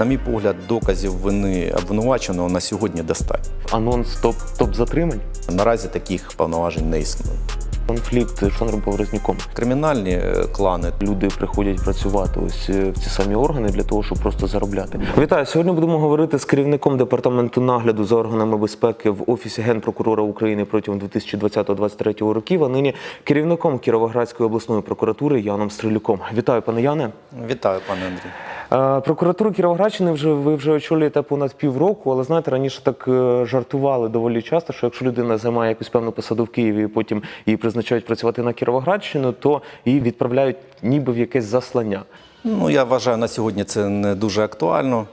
На мій погляд, доказів вини обвинуваченого на сьогодні достатньо. Анонс топ, топ затримань. Наразі таких повноважень не існує. Конфлікт з Олександром Поворознюком. Кримінальні е, клани Люди приходять працювати ось е, в ці самі органи для того, щоб просто заробляти. Вітаю. Сьогодні будемо говорити з керівником департаменту нагляду за органами безпеки в офісі генпрокурора України протягом 2020-2023 років. А нині керівником Кіровоградської обласної прокуратури Яном Стрелюком. Вітаю, пане Яне. Вітаю, пане Андрій. Е, Прокуратуру Кіровоградщини вже ви вже очолюєте понад півроку, але знаєте, раніше так е, жартували доволі часто, що якщо людина займає якусь певну посаду в Києві і потім її призначають працювати на Кіровоградщину, то її відправляють ніби в якесь заслання. Ну, я вважаю, на сьогодні це не дуже актуально.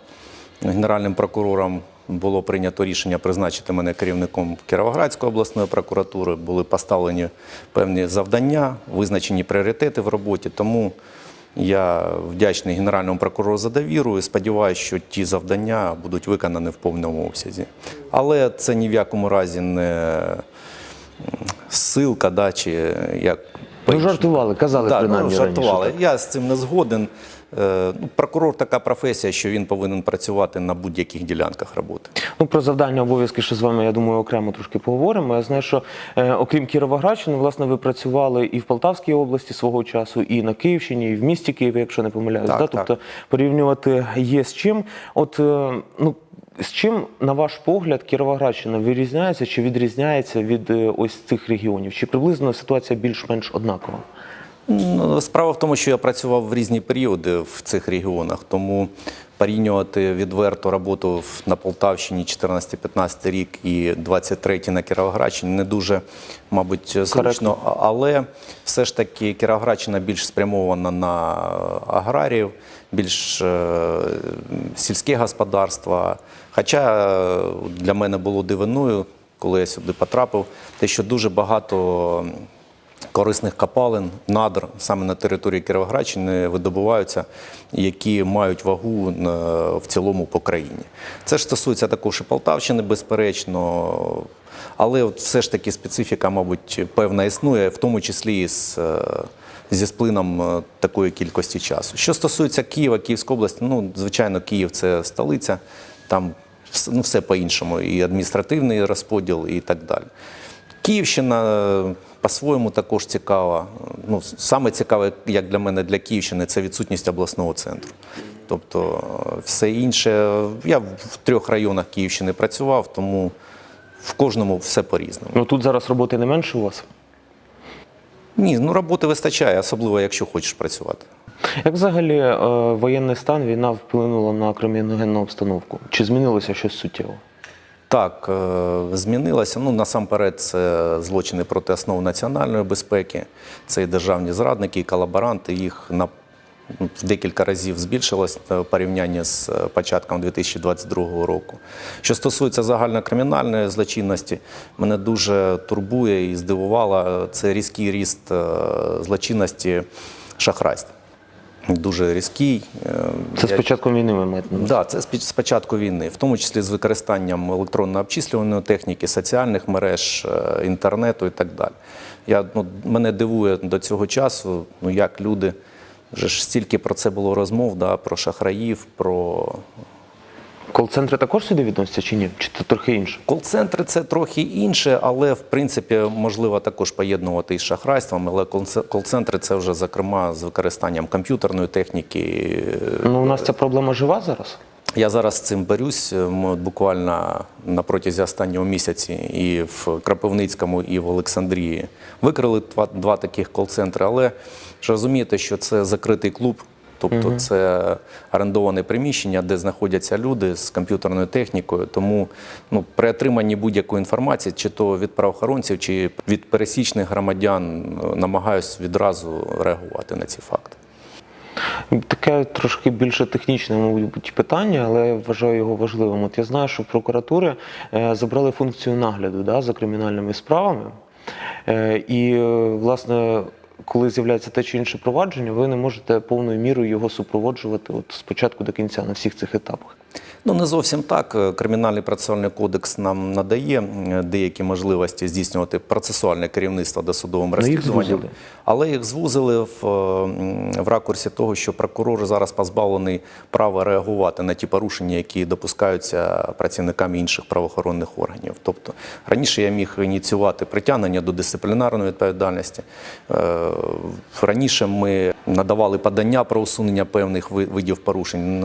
Генеральним прокурором було прийнято рішення призначити мене керівником Кіровоградської обласної прокуратури. Були поставлені певні завдання, визначені пріоритети в роботі. Тому я вдячний генеральному прокурору за довіру і сподіваюся, що ті завдання будуть виконані в повному обсязі. Але це ні в якому разі не силка, да, чи як Ну, жартували, казали да, принаймні ну, жартували. раніше. Я з цим не згоден. Е, ну, прокурор така професія, що він повинен працювати на будь-яких ділянках роботи. Ну про завдання обов'язки ще з вами, я думаю, окремо трошки поговоримо. Я знаю, що е, окрім Кіровоградщини, власне, ви працювали і в Полтавській області свого часу, і на Київщині, і в місті Києві, якщо не помиляюсь. Так, да? так. Тобто порівнювати є з чим. От е, ну. З чим, на ваш погляд, Кіровоградщина вирізняється чи відрізняється від е, ось цих регіонів? Чи приблизно ситуація більш-менш однакова? Ну, Справа в тому, що я працював в різні періоди в цих регіонах, тому порівнювати відверто роботу на Полтавщині 14-15 рік і 23 на Кіровоградщині не дуже, мабуть, зручно. Але все ж таки Кіровоградщина більш спрямована на аграріїв, більш е, сільське господарство. Хоча е, для мене було дивиною, коли я сюди потрапив, те, що дуже багато корисних копалин, надр саме на території Кіровоградщини видобуваються, які мають вагу в цілому по країні. Це ж стосується також і Полтавщини, безперечно. Але от все ж таки специфіка, мабуть, певна існує, в тому числі і з, е, зі сплином е, такої кількості часу. Що стосується Києва, Київської області, ну, звичайно, Київ це столиця, там ну, все по-іншому, і адміністративний розподіл, і так далі. Київщина е, по-своєму також цікава. Ну, саме цікаве, як для мене, для Київщини, це відсутність обласного центру. Тобто е, все інше. Я в трьох районах Київщини працював, тому в кожному все по-різному. Ну тут зараз роботи не менше у вас. Ні, ну роботи вистачає, особливо якщо хочеш працювати. Як взагалі е, воєнний стан війна вплинула на криміногенну обстановку? Чи змінилося щось суттєво? Так, е, змінилося. Ну, насамперед, це злочини проти основ національної безпеки, це і державні зрадники, і колаборанти. Їх на декілька разів збільшилось в порівнянні з е, початком 2022 року. Що стосується загальнокримінальної злочинності, мене дуже турбує і здивувало це різкий ріст е, злочинності шахрайств. Дуже різкий. Е, Це з початком війни ми маємо. Так. Да, це з початку війни, в тому числі з використанням електронно обчислюваної техніки, соціальних мереж, е, інтернету і так далі. Я, ну, мене дивує до цього часу, ну як люди, вже ж стільки про це було розмов, да, про шахраїв, про Кол-центри також сюди відносяться чи ні? Чи це трохи інше? Кол-центри це трохи інше, але в принципі можливо також поєднувати із шахрайством. Але кол- кол-центри це вже зокрема з використанням комп'ютерної техніки, Ну, у нас ця проблема жива зараз. Я зараз з цим борюсь. Ми от буквально на протязі останнього місяці і в Кропивницькому, і в Олександрії викрили два, два таких кол-центри. Але ж розумієте, що це закритий клуб, тобто це орендоване приміщення, де знаходяться люди з комп'ютерною технікою. Тому ну, при отриманні будь-якої інформації, чи то від правоохоронців, чи від пересічних громадян, намагаюсь відразу реагувати на ці факти. Таке трошки більше технічне, мабуть, питання, але я вважаю його важливим. От я знаю, що прокуратури е, забрали функцію нагляду да, за кримінальними справами. Е, І, е, власне, коли з'являється те чи інше провадження, ви не можете повною мірою його супроводжувати от спочатку до кінця на всіх цих етапах. Ну, не зовсім так. Е, Кримінальний процесуальний кодекс нам надає деякі можливості здійснювати процесуальне керівництво досудовим Ну, розслідуванням, але їх звузили в, е, в ракурсі того, що прокурор зараз позбавлений права реагувати на ті порушення, які допускаються працівниками інших правоохоронних органів. Тобто раніше я міг ініціювати притягнення до дисциплінарної відповідальності. Е, Раніше ми надавали подання про усунення певних ви- видів порушень.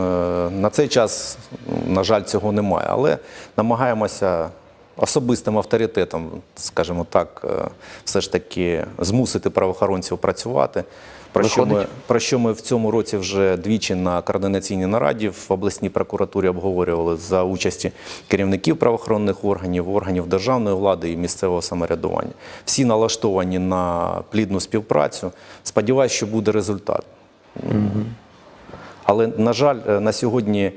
На цей час, на жаль, цього немає, але намагаємося особистим авторитетом, скажімо так, е, все ж таки змусити правоохоронців працювати. Про що, ми, про що ми в цьому році вже двічі на координаційній нараді в обласній прокуратурі обговорювали за участі керівників правоохоронних органів, органів державної влади і місцевого самоврядування. Всі налаштовані на плідну співпрацю. Сподіваюсь, що буде результат. Але, на жаль, е, на сьогодні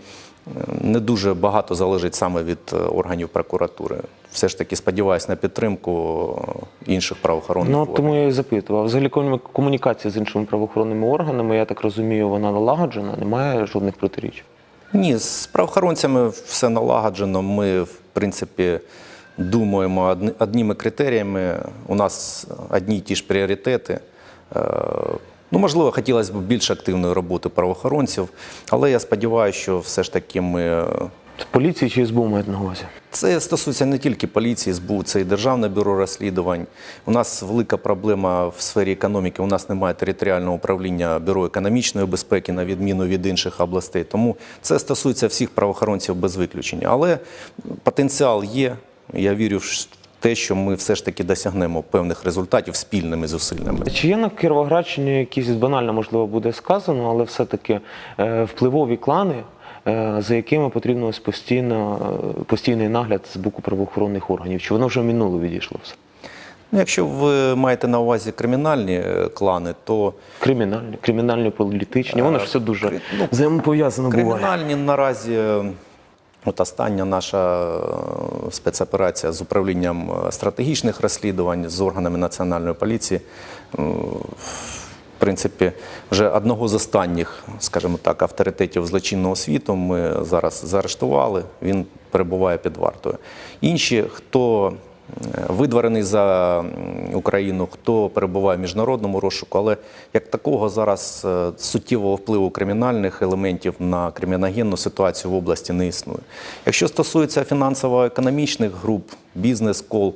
не дуже багато залежить саме від е, органів прокуратури. Все ж таки сподіваюся на підтримку е, інших правоохоронних Ну, органів. тому я і запитував. Взагалі комунікація з іншими правоохоронними органами, я так розумію, вона налагоджена, немає жодних протиріч. Ні, з правоохоронцями все налагоджено. Ми, в принципі, думаємо одніми критеріями. У нас одні й ті ж пріоритети. Ну, можливо, хотілося б більш активної роботи правоохоронців, але я сподіваюся, що все ж таки ми. е, поліції чи СБУ мають на увазі? Це стосується не тільки поліції, СБУ, це і Державне бюро розслідувань. У нас велика проблема в сфері економіки. У нас немає територіального управління бюро економічної безпеки, на відміну від інших областей. Тому це стосується всіх правоохоронців без виключення. Але потенціал є. Я вірю те, що ми все ж таки досягнемо певних результатів спільними зусиллями. Чи є на Кіровоградщині якісь банально, можливо, буде сказано, але все-таки е, впливові клани, е, за якими потрібно ось постійно, е, постійний нагляд з боку правоохоронних органів? Чи воно вже в минуле відійшло все? Ну, якщо ви маєте на увазі кримінальні клани, то Кримінальні, кримінальні, політичні, воно ж все дуже ну, взаємопов'язано буває. Кримінальні наразі, от остання наша е, спецоперація з управлінням е, стратегічних розслідувань з органами національної поліції. е, В принципі, вже одного з останніх, скажімо так, авторитетів злочинного світу ми зараз заарештували. Він перебуває під вартою. Інші, хто видворений за Україну, хто перебуває в міжнародному розшуку, але як такого зараз е, суттєвого впливу кримінальних елементів на криміногенну ситуацію в області не існує. Якщо стосується фінансово-економічних груп, бізнес-кол,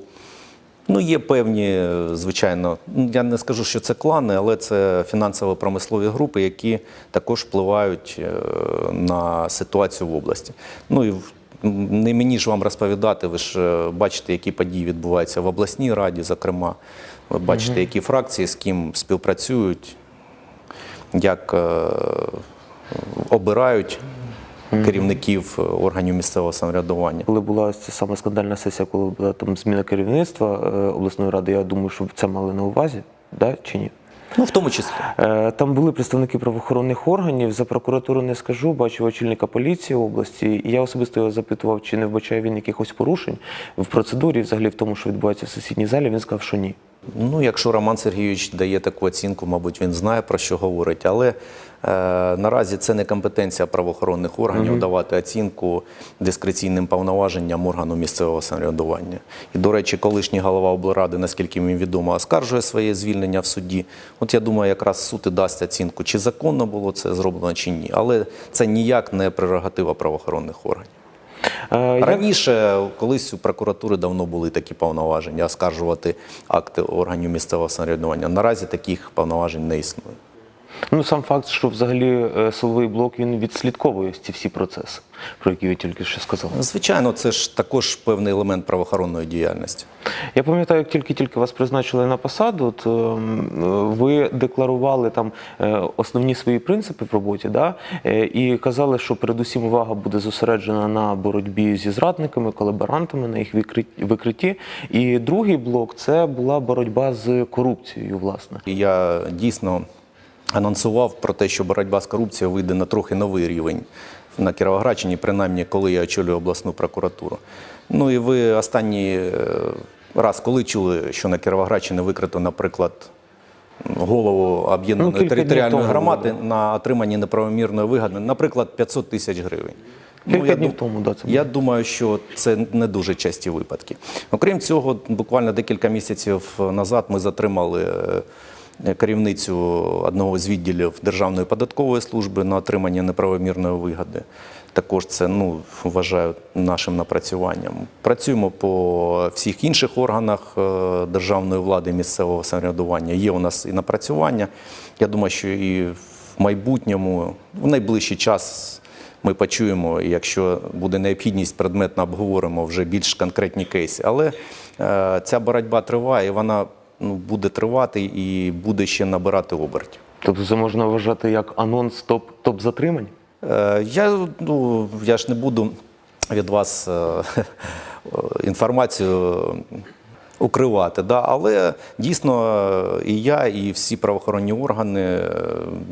Ну, є певні, е, звичайно, ну, я не скажу, що це клани, але це фінансово-промислові групи, які також впливають е, на ситуацію в області. Ну і не мені ж вам розповідати, ви ж е, бачите, які події відбуваються в обласній раді, зокрема. Ви бачите, які фракції з ким співпрацюють, як е, обирають керівників е, органів місцевого самоврядування. Коли була ось ця саме скандальна сесія, коли була там зміна керівництва обласної ради, я думаю, що це мали на увазі, да, чи ні? Ну, в тому числі. Е, Там були представники правоохоронних органів. За прокуратуру не скажу, бачив очільника поліції області. Я особисто його запитував, чи не вбачає він якихось порушень в процедурі, взагалі в тому, що відбувається в сусідній залі. Він сказав, що ні. Ну, якщо Роман Сергійович дає таку оцінку, мабуть, він знає про що говорить. Але е, наразі це не компетенція правоохоронних органів давати оцінку дискреційним повноваженням органу місцевого самоврядування. І, до речі, колишній голова облради, наскільки мені відомо, оскаржує своє звільнення в суді. От я думаю, якраз суд і дасть оцінку, чи законно було це зроблено, чи ні. Але це ніяк не прерогатива правоохоронних органів. Е, Раніше, колись у прокуратури давно були такі повноваження оскаржувати акти органів місцевого самоврядування. Наразі таких повноважень не існує. Ну сам факт, що взагалі е, силовий блок він відслідковує ці всі процеси, про які ви тільки що сказали. Звичайно, це ж також певний елемент правоохоронної діяльності. Я пам'ятаю, як тільки-тільки вас призначили на посаду, от, ем, ви декларували там е, основні свої принципи в роботі, да? е, і казали, що передусім увага буде зосереджена на боротьбі зі зрадниками, колаборантами, на їх викритті. І другий блок це була боротьба з корупцією, власне. Я дійсно анонсував про те, що боротьба з корупцією вийде на трохи новий рівень на Кіровоградщині, принаймні, коли я очолюю обласну прокуратуру. Ну і ви останній е, раз, коли чули, що на Кіровоградщині викрито, наприклад, голову Ну, об'єднаної днів територіальної громади було. на отриманні неправомірної вигоди, наприклад, 500 тисяч гривень. Кілька я днів тому, да, це Я думаю, що це не дуже часті випадки. Окрім цього, буквально декілька місяців назад ми затримали е, керівницю одного з відділів Державної податкової служби на отримання неправомірної вигоди. Також це ну, вважаю нашим напрацюванням. Працюємо по всіх інших органах е, державної влади місцевого самоврядування. Є у нас і напрацювання. Я думаю, що і в майбутньому, в найближчий час ми почуємо, і якщо буде необхідність, предметно обговоримо вже більш конкретні кейси. Але е, ця боротьба триває, і вона ну, буде тривати і буде ще набирати обертів. Тобто це можна вважати як анонс топ, топ затримань? Е, я, ну, я ж не буду від вас е, інформацію укривати, да? але дійсно е, і я, і всі правоохоронні органи, е,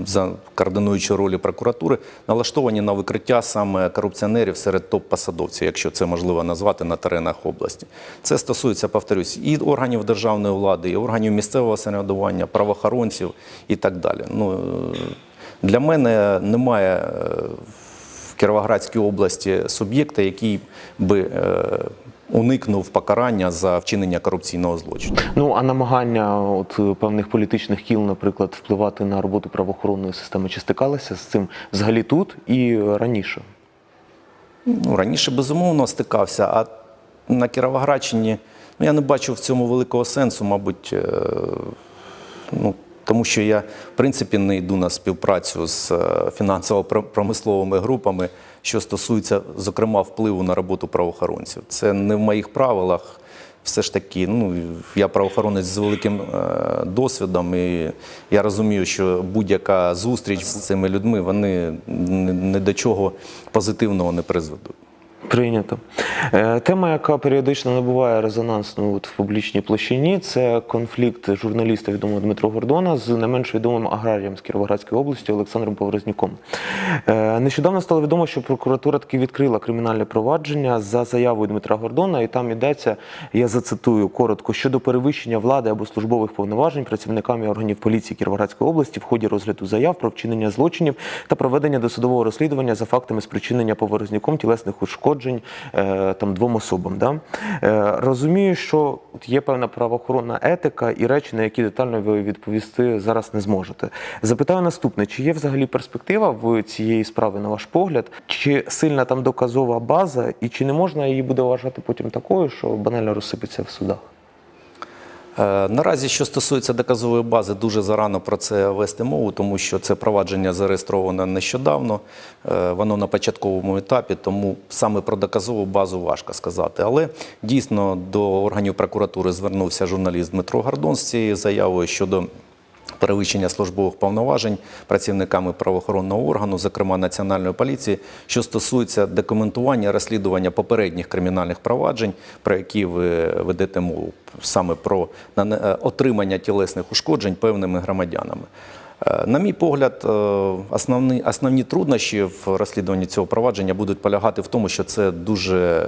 за координуючи ролі прокуратури, налаштовані на викриття саме корупціонерів серед топ-посадовців, якщо це можливо назвати на теренах області. Це стосується, повторюсь, і органів державної влади, і органів місцевого самоврядування, правоохоронців і так далі. Ну, е, для мене немає в Кіровоградській області суб'єкта, який би уникнув покарання за вчинення корупційного злочину. Ну а намагання от певних політичних кіл, наприклад, впливати на роботу правоохоронної системи, чи стикалися з цим взагалі тут і раніше? Ну, раніше безумовно стикався, а на Кіровоградщині ну, я не бачу в цьому великого сенсу, мабуть, е, ну, тому що я, в принципі, не йду на співпрацю з е, фінансово-промисловими групами, що стосується, зокрема, впливу на роботу правоохоронців. Це не в моїх правилах. Все ж таки, ну я правоохоронець з великим е, досвідом, і я розумію, що будь-яка зустріч з цими людьми вони ні, до чого позитивного не призведуть. Прийнято. Е, Тема, яка періодично набуває резонансну от в публічній площині, це конфлікт журналіста відомого Дмитро Гордона з не менш відомим аграрієм з Кіровоградської області Олександром Поворознюком. Е, Нещодавно стало відомо, що прокуратура таки відкрила кримінальне провадження за заявою Дмитра Гордона, і там йдеться, я зацитую коротко, щодо перевищення влади або службових повноважень працівниками органів поліції Кіровоградської області в ході розгляду заяв про вчинення злочинів та проведення досудового розслідування за фактами спричинення поворозняком тілесних ушкоджень е, там двом особам. Да? Е, розумію, що є певна правоохоронна етика і речі, на які детально ви відповісти зараз не зможете. Запитаю наступне: чи є взагалі перспектива в цієї справи, на ваш погляд, чи сильна там доказова база, і чи не можна її буде вважати потім такою, що банально розсипеться в судах? Е, Наразі, що стосується доказової бази, дуже зарано про це вести мову, тому що це провадження зареєстровано нещодавно, е, воно на початковому етапі, тому саме про доказову базу важко сказати. Але дійсно до органів прокуратури звернувся журналіст Дмитро Гордон з цією заявою щодо перевищення службових повноважень працівниками правоохоронного органу, зокрема Національної поліції, що стосується документування розслідування попередніх кримінальних проваджень, про які ви ведете мову, саме про е, отримання тілесних ушкоджень певними громадянами. Е, На мій погляд, е, основні, основні труднощі в розслідуванні цього провадження будуть полягати в тому, що це дуже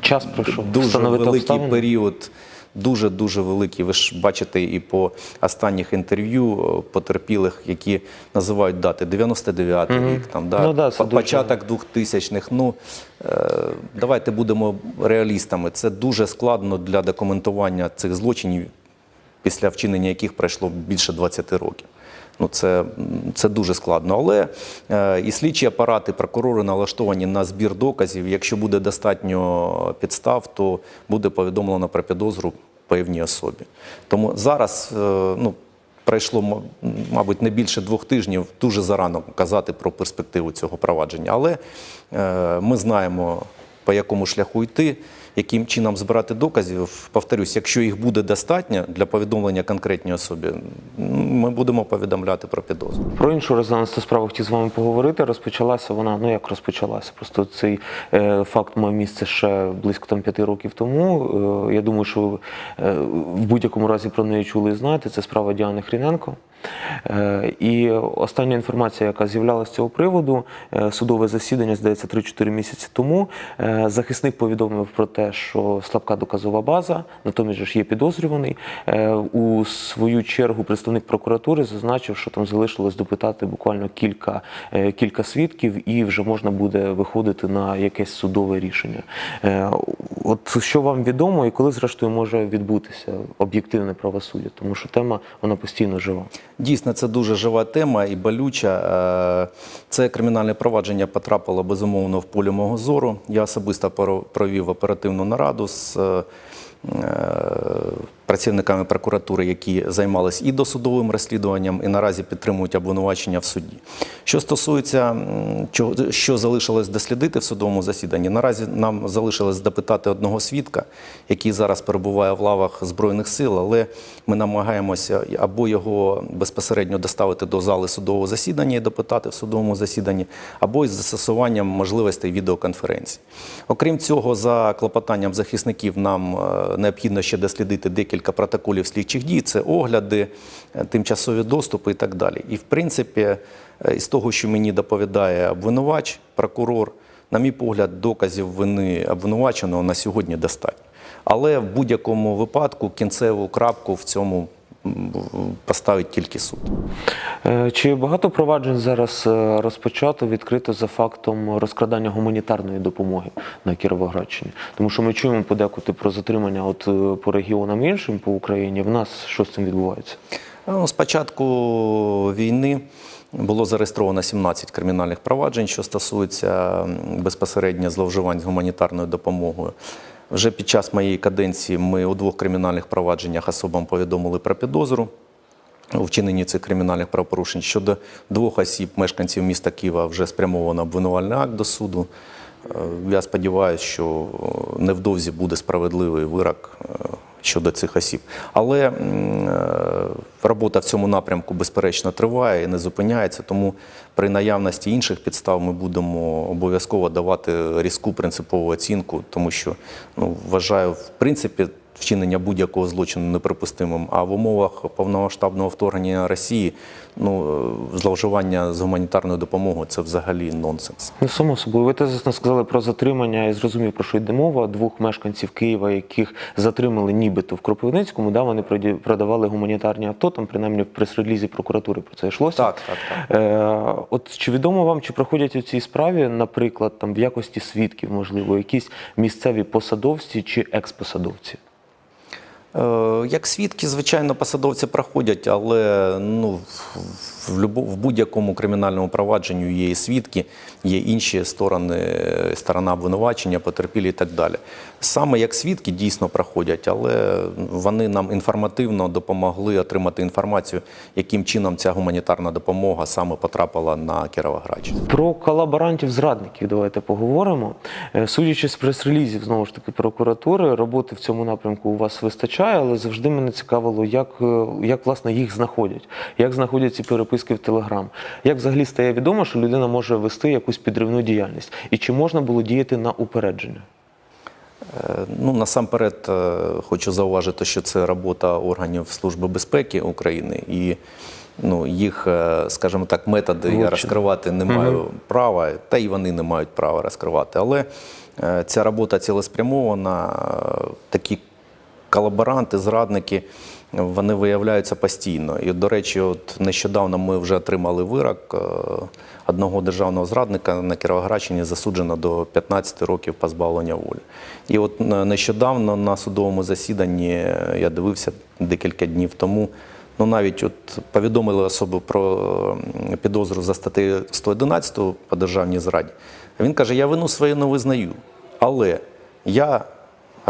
Час пройшов. дуже великий обставини? період. Дуже дуже великий. Ви ж бачите і по останніх інтерв'ю е, потерпілих, які називають дати 99-й рік, там да, Ну да, це по- дуже- початок 2000-х. Ну е, давайте будемо реалістами. Це дуже складно для документування цих злочинів, після вчинення яких пройшло більше 20 років. Ну, це, це дуже складно. Але е, і слідчі апарати, прокурори налаштовані на збір доказів. Якщо буде достатньо підстав, то буде повідомлено про підозру певній особі. Тому зараз е, ну, пройшло, мабуть, не більше двох тижнів, дуже зарано казати про перспективу цього провадження. Але е, ми знаємо, по якому шляху йти, яким чином збирати доказів. Повторюсь, якщо їх буде достатньо для повідомлення конкретній особі, ми будемо повідомляти про підозру. Про іншу резонансну справу хотів з вами поговорити. Розпочалася вона, ну як розпочалася. Просто цей е, факт мав місце ще близько там п'яти років тому. Е, я думаю, що ви е, в будь-якому разі про неї чули і знаєте. Це справа Діани Хріненко. Е, І остання інформація, яка з'являлася з цього приводу, е, судове засідання, здається, 3-4 місяці тому. е, Захисник повідомив про те, що слабка доказова база, натомість ж є підозрюваний. У свою чергу представник прокуратури зазначив, що там залишилось допитати буквально кілька, кілька свідків, і вже можна буде виходити на якесь судове рішення. От що вам відомо, і коли зрештою може відбутися об'єктивне правосуддя, тому що тема вона постійно жива. Дійсно, це дуже жива тема і болюча. Е, Це кримінальне провадження потрапило безумовно в полі мого зору. Я особисто провів оперативну нараду з е, працівниками прокуратури, які займалися і досудовим розслідуванням, і наразі підтримують обвинувачення в суді. Що стосується що залишилось дослідити в судовому засіданні, наразі нам залишилось допитати одного свідка, який зараз перебуває в лавах Збройних сил, але ми намагаємося або його безпосередньо доставити до зали судового засідання і допитати в судовому засіданні, або із застосуванням можливостей відеоконференції. Окрім цього, за клопотанням захисників нам е, необхідно ще дослідити декілька протоколів слідчих дій, це огляди, е, тимчасові доступи і так далі. І в принципі, е, із того, що мені доповідає обвинувач, прокурор, на мій погляд, доказів вини обвинуваченого на сьогодні достатньо. Але в будь-якому випадку кінцеву крапку в цьому поставить тільки суд. Е, Чи багато проваджень зараз е, розпочато відкрито за фактом розкрадання гуманітарної допомоги на Кіровоградщині? Тому що ми чуємо подекуди про затримання от е, по регіонам іншим по Україні. В нас що з цим відбувається? Ну, З початку війни було зареєстровано 17 кримінальних проваджень, що стосується безпосередньо зловживань з гуманітарною допомогою. Вже під час моєї каденції ми у двох кримінальних провадженнях особам повідомили про підозру у вчиненні цих кримінальних правопорушень. Щодо двох осіб, мешканців міста Києва, вже спрямовано обвинувальний акт до суду. Е, Я сподіваюся, що е, невдовзі буде справедливий вирок е, щодо цих осіб. Але робота в цьому напрямку, безперечно, триває і не зупиняється. Тому при наявності інших підстав ми будемо обов'язково давати різку принципову оцінку, тому що ну, вважаю, в принципі. Вчинення будь-якого злочину неприпустимим. А в умовах повномасштабного вторгнення Росії ну, е, зловживання з гуманітарною допомогою це взагалі нонсенс. Ну, само собою, ви теж сказали про затримання. Я зрозумів, про що йде мова. Двох мешканців Києва, яких затримали нібито в Кропивницькому. Да, вони продавали гуманітарні авто. Там принаймні в прес-релізі прокуратури про це йшлося. Так, так, так. Е, от чи відомо вам, чи проходять у цій справі, наприклад, там в якості свідків, можливо, якісь місцеві посадовці чи експосадовці? Е, Як свідки, звичайно, посадовці проходять, але ну, в- будь-якому кримінальному провадженню є і свідки, є інші сторони, сторона обвинувачення, потерпілі і так далі. Саме як свідки дійсно проходять, але вони нам інформативно допомогли отримати інформацію, яким чином ця гуманітарна допомога саме потрапила на Кіровоградщину. Про колаборантів-зрадників давайте поговоримо. Е, Судячи з прес-релізів, знову ж таки, прокуратури, роботи в цьому напрямку у вас вистачає, але завжди мене цікавило, як, е, як власне їх знаходять, як знаходять ці в Телеграм, як взагалі стає відомо, що людина може вести якусь підривну діяльність, і чи можна було діяти на упередження? Е, Ну, насамперед е, хочу зауважити, що це робота органів Служби безпеки України. І ну, їх, е, скажімо так, методи я розкривати не маю права, та й вони не мають права розкривати. Але ця робота цілеспрямована, такі колаборанти, зрадники, вони виявляються постійно. І, до речі, от нещодавно ми вже отримали вирок е, одного державного зрадника на Кіровоградщині засуджено до 15 років позбавлення волі. І от е, нещодавно на судовому засіданні е, я дивився декілька днів тому. Ну, навіть от повідомили особу про підозру за статтею 111 по державній зраді. Він каже: я вину свою не визнаю, але я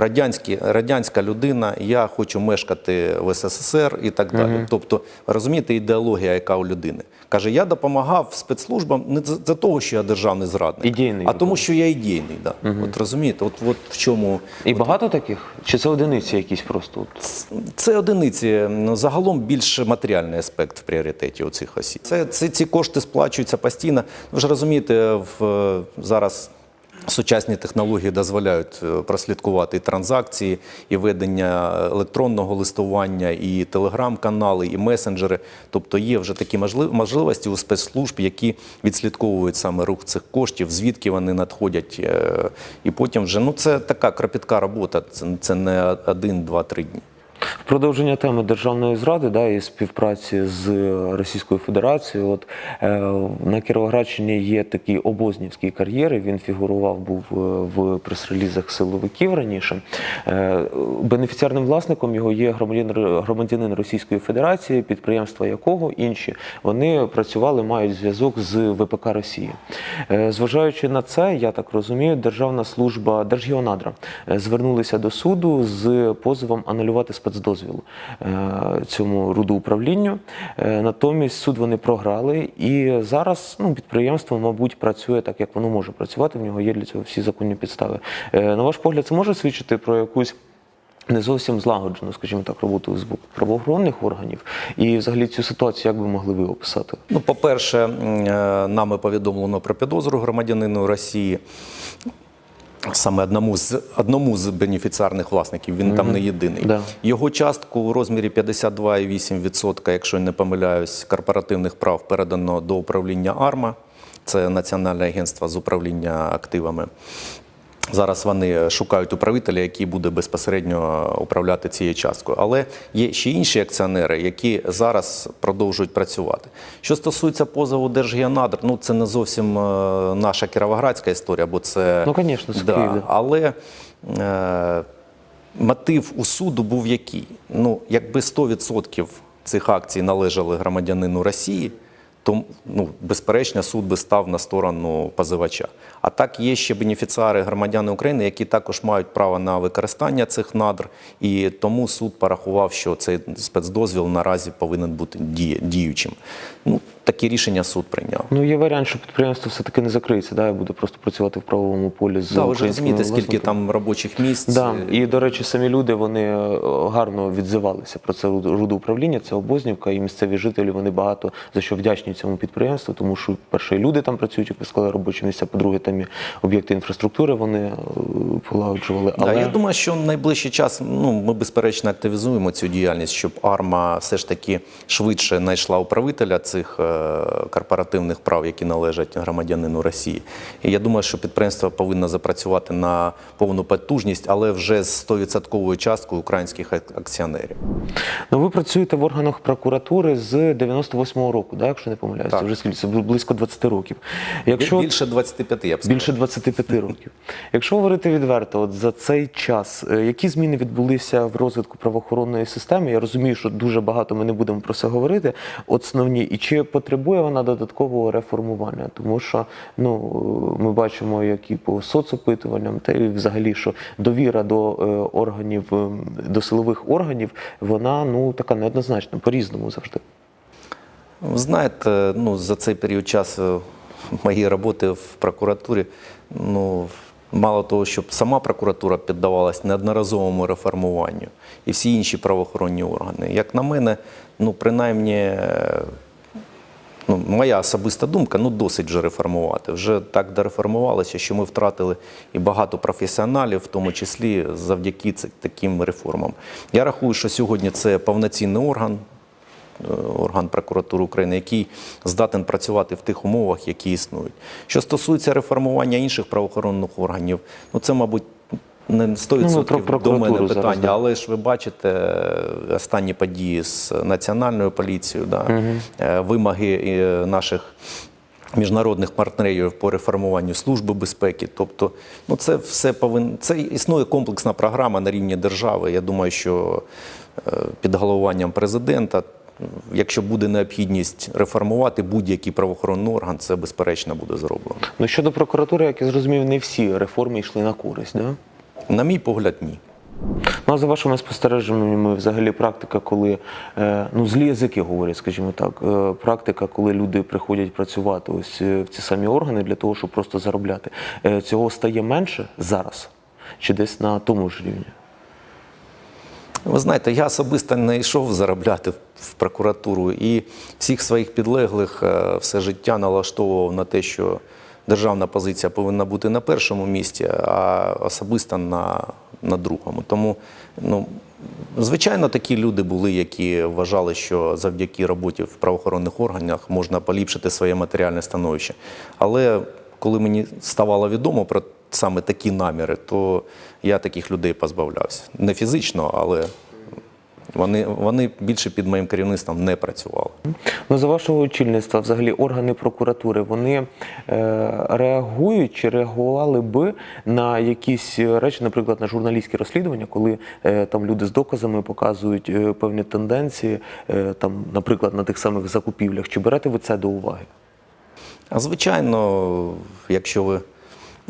радянські, радянська людина, я хочу мешкати в СССР і так далі. Тобто, розумієте, ідеологія, яка у людини. Каже, я допомагав спецслужбам не за за того, що я державний зрадник, Ідейний, а тому, що я ідейний. Да. От розумієте, от, от в чому І багато таких? Чи це одиниці якісь просто? От? це одиниці. Ну, Загалом більш матеріальний аспект в пріоритеті у цих осіб. Це, це ці кошти сплачуються постійно. Ви ж розумієте, в зараз Сучасні технології дозволяють е, прослідкувати і транзакції, і ведення електронного листування, і телеграм-канали, і месенджери. Тобто є вже такі можли- можливості у спецслужб, які відслідковують саме рух цих коштів, звідки вони надходять. е, І потім вже ну це така кропітка робота. Це не один, два, три дні. Продовження теми державної зради да, і співпраці з Російською Федерацією. От е, на Кіровоградщині є такий обознівський кар'єр. Він фігурував був е, в прес-релізах силовиків раніше. Е, бенефіціарним власником його є громадянин, громадянин Російської Федерації, підприємства якого інші вони працювали, мають зв'язок з ВПК Росії. Е, зважаючи на це, я так розумію, Державна служба Держгеонадра е, звернулися до суду з позовом анулювати спецдозвіл е, цьому рудоуправлінню. Е, Натомість суд вони програли, і зараз ну, підприємство, мабуть, працює так, як воно може працювати. В нього є для цього всі законні підстави. Е, На ваш погляд, це може свідчити про якусь. Не зовсім злагоджену, скажімо так, роботу з боку правоохоронних органів, і взагалі цю ситуацію як би могли ви описати? Ну, по-перше, нами повідомлено про підозру громадянину Росії. Саме одному з одному з бенефіціарних власників, він там не єдиний. Да. Його частку у розмірі 52,8%, якщо я не помиляюсь, корпоративних прав передано до управління АРМА, це Національне агентство з управління активами. Зараз вони шукають управителя, який буде безпосередньо управляти цією часткою. Але є ще інші акціонери, які зараз продовжують працювати. Що стосується позову Держгеонадр, ну це не зовсім е, наша кіровоградська історія, бо це Ну, звісно, це Київ, да. але е, мотив у суду був який? Ну, якби 100% цих акцій належали громадянину Росії, то ну, безперечно суд би став на сторону позивача. А так є ще бенефіціари громадяни України, які також мають право на використання цих надр, і тому суд порахував, що цей спецдозвіл наразі повинен бути діючим. Ну, таке рішення суд прийняв. Ну, є варіант, що підприємство все-таки не закриється, да, і буде просто працювати в правовому полі з Так, ви розумієте, скільки там робочих місць. Да. І, до речі, самі люди вони е, гарно відзивалися про це рудоуправління, це обознівка, і місцеві жителі вони багато за що вдячні цьому підприємству, тому що перше люди там працюють, як ви сказали, робочі місця, по-друге, там і об'єкти інфраструктури вони е, полагоджували. Да, Але я думаю, що в найближчий час ну, ми безперечно активізуємо цю діяльність, щоб АРМА все ж таки швидше знайшла управителя цих е, корпоративних прав, які належать громадянину Росії. І я думаю, що підприємство повинно запрацювати на повну потужність, але вже з 100% часткою українських акціонерів. ну, ви працюєте в органах прокуратури з 98-го року, да, якщо не помиляюся, Так. вже скільки близько 20 років. Якщо Більше 25, я б сказав. Більше 25 років. Якщо говорити відверто, от за цей час, е, які зміни відбулися в розвитку правоохоронної системи? Я розумію, що дуже багато ми не будемо про це говорити. Основні, і чи потребує вона додаткового реформування? Тому що ну ми бачимо, як і по соцопитуванням, та й взагалі, що довіра до е, органів, е, до силових органів, вона ну така неоднозначна, по-різному завжди. Ви знаєте, ну, за цей період часу моєї роботи в прокуратурі, ну, мало того, щоб сама прокуратура піддавалась неодноразовому реформуванню і всі інші правоохоронні органи. Як на мене, ну, принаймні, е, ну, моя особиста думка, ну, досить вже реформувати. Вже так дореформувалося, що ми втратили і багато професіоналів, в тому числі завдяки таким реформам. Я рахую, що сьогодні це повноцінний орган, е, орган прокуратури України, який здатен працювати в тих умовах, які існують. Що стосується реформування інших правоохоронних органів, ну це, мабуть, не 100% Ну, до мене питання, да. але ж ви бачите е, останні події з національною поліцією, да, е, вимоги е, наших. Міжнародних партнерів по реформуванню служби безпеки, тобто, ну це все повинно це існує комплексна програма на рівні держави. Я думаю, що під головуванням президента, якщо буде необхідність реформувати будь-який правоохоронний орган, це безперечно буде зроблено. Ну щодо прокуратури, як я зрозумів, не всі реформи йшли на користь. Да? На мій погляд, ні. Ну, а за вашими спостереженнями, взагалі практика, коли е, ну злі язики говорять, скажімо так, е, практика, коли люди приходять працювати ось е, в ці самі органи для того, щоб просто заробляти, цього стає менше зараз чи десь на тому ж рівні? Ви знаєте, я особисто не йшов заробляти в прокуратуру і всіх своїх підлеглих все життя налаштовував на те, що державна позиція повинна бути на першому місці, а особиста на, на другому. Тому, ну, звичайно, такі люди були, які вважали, що завдяки роботі в правоохоронних органах можна поліпшити своє матеріальне становище. Але коли мені ставало відомо про саме такі наміри, то я таких людей позбавлявся. Не фізично, але вони, вони більше під моїм керівництвом не працювали. Ну, за вашого очільництва, взагалі, органи прокуратури вони е, реагують чи реагували би на якісь речі, наприклад, на журналістські розслідування, коли е, там люди з доказами показують е, певні тенденції, е, там, наприклад, на тих самих закупівлях. Чи берете ви це до уваги? А звичайно, якщо ви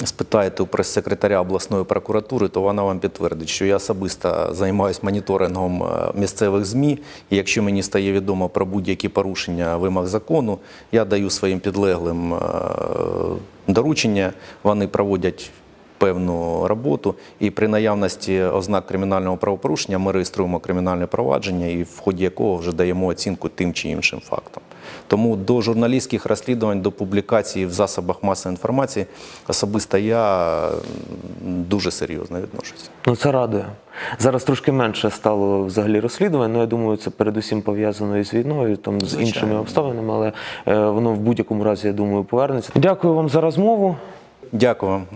спитаєте у прес-секретаря обласної прокуратури, то вона вам підтвердить, що я особисто займаюся моніторингом е, місцевих ЗМІ. І якщо мені стає відомо про будь-які порушення вимог закону, я даю своїм підлеглим е, доручення, вони проводять. Певну роботу, і при наявності ознак кримінального правопорушення ми реєструємо кримінальне провадження, і в ході якого вже даємо оцінку тим чи іншим фактам. Тому до журналістських розслідувань, до публікацій в засобах масової інформації особисто я дуже серйозно відношуся. Ну, це радує. Зараз трошки менше стало взагалі розслідувань. Ну, я думаю, це передусім пов'язано із війною, там з Звичайно. іншими обставинами, але е, воно в будь-якому разі, я думаю, повернеться. Дякую вам за розмову. Дякую вам.